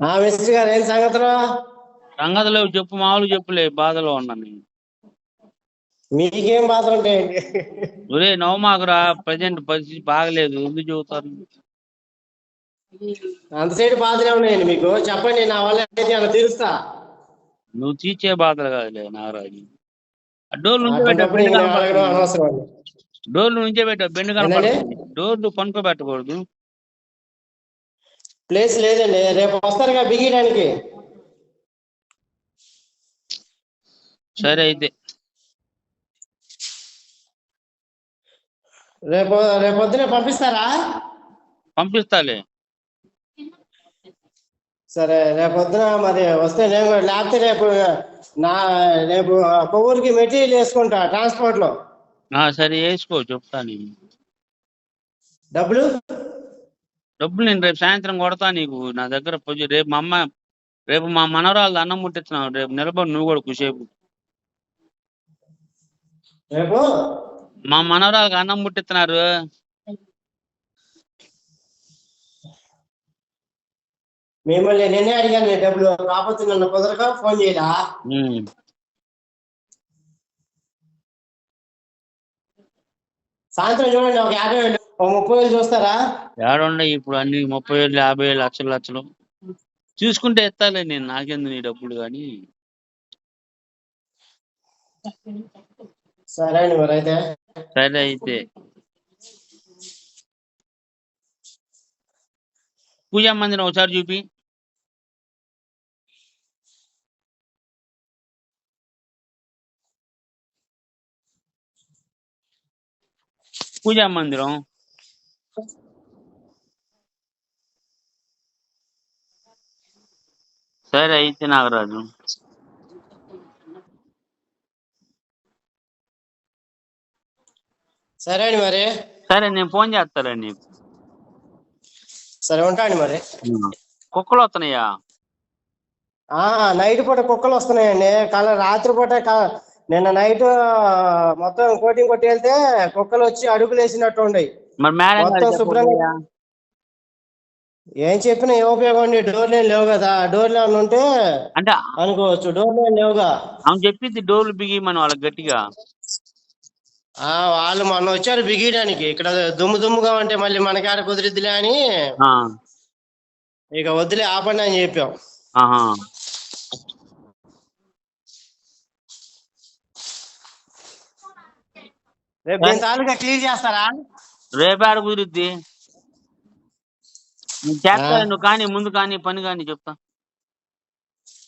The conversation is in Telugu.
ఆ మిస్టర్ గారు ఏం సంగతులు? సంగతిలో చెప్పు మామూలు చెప్పులే బాధలో ఉన్నాను నేను. మీకేం బాధ ఉంటాయండి ఒరే నవమాకురా ప్రజెంట్ పరిస్థితి బాగలేదు ఎందుకు చెబుతారు? అంత సైడ్ బాధలే ఉన్నాయండి మీకు? చెప్పండి నా వల్ల అయితే అలా తీరుస్తా? నువ్వు తీర్చే బాధలు కాదులే నాగరాజు. ఆ డోర్లు నుంచే పెట్ట అటువంటిప్పుడు బెండ్ అండి డోర్లు నుంచే ప్లేస్ లేదండి. రేపు వస్తారుగా బిగియడానికి సరే అయితే. రేపు రేపు పొద్దునే పంపిస్తారా? పంపిస్తాలే. సరే రేపు పొద్దున మరి వస్తే నేను లేకపోతే రేపు నా రేపు కొవ్వూరికి మెటీరియల్ వేసుకుంటా ట్రాన్స్పోర్ట్లో సరే వేసుకో చెప్తా నేను డబ్బులు? డబ్బులు నేను రేపు సాయంత్రం కొడతా నీకు నా దగ్గర పొజి రేపు మా అమ్మ రేపు మా మనవరాలు అన్నం ముట్టిస్తున్నావు రేపు నిలబడి నువ్వు కూడా కుసేపు. రేపు? మా మనవరాలకు అన్నం ముట్టిస్తున్నారు. మిమ్మల్ని నిన్నే అడిగాను నేను డబ్బులు కాకపోతే నన్ను కుదరక ఫోన్ చేయలా. సాయంత్రం చూడండి ఒక యాభై ఒక ముప్పై వేలు చూస్తారా? ఏడుండే ఇప్పుడు అన్ని ముప్పై వేలు యాభై వేలు లక్షలు లక్షలు. చూసుకుంటే ఎత్తాలే నేను నాకెందు నీ డబ్బులు కానీ. సరే అండి మరి అయితే. సరే అయితే. పూజా మందిరం ఒకసారి చూపి. పూజా మందిరం. సరే అయితే నాగరాజు. సరే అండి మరి. సరే నేను ఫోన్ చేస్తాలే నీకు. సరే ఉంటా అండి మరి. కుక్కలు వస్తున్నాయా? ఆ నైట్ పూట కుక్కలు వస్తున్నాయండి. కల రాత్రి పూట నిన్న నైట్ మొత్తం కోటింగ్ కొట్టి వెళ్తే కుక్కలు వచ్చి అడుగులు వేసినట్టు ఉండయి మరి శుభ్రంగా? ఏం చెప్పినా ఏ ఉపయోగం అండి డోర్లు ఏం లేవు కదా. డోర్లు ఏమైనా ఉంటే అంటే అనుకోవచ్చు. డోర్లు ఏం లేవుగా. ఆమె చెప్పింది డోర్లు బిగి మన వాళ్ళకి గట్టిగా. ఆ వాళ్ళు మొన్న వచ్చారు బిగియడానికి. ఇక్కడ దుమ్ము దుమ్ముగా ఉంటే మళ్ళీ మనకాడ కుదిరిద్దిలే అని. ఇక వద్దులే ఆపండి అని చెప్పాం. రేపు తాలూకా క్లియర్ చేస్తారా? రేపాడ కుదిరిద్ది? నువ్వు చేస్తా నువ్వు కానీ ముందు కానీ పని కానీ చెప్తా.